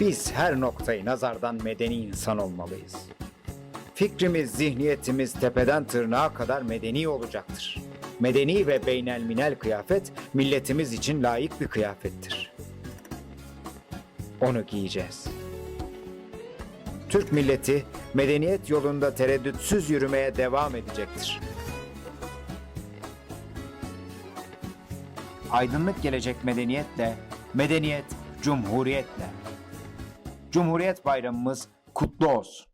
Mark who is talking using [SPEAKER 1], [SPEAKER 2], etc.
[SPEAKER 1] Biz her noktayı nazardan medeni insan olmalıyız. Fikrimiz, zihniyetimiz tepeden tırnağa kadar medeni olacaktır. Medeni ve beynelminel kıyafet milletimiz için layık bir kıyafettir. Onu giyeceğiz. Türk milleti medeniyet yolunda tereddütsüz yürümeye devam edecektir. Aydınlık gelecek medeniyetle, medeniyet cumhuriyetle. Cumhuriyet bayramımız kutlu olsun.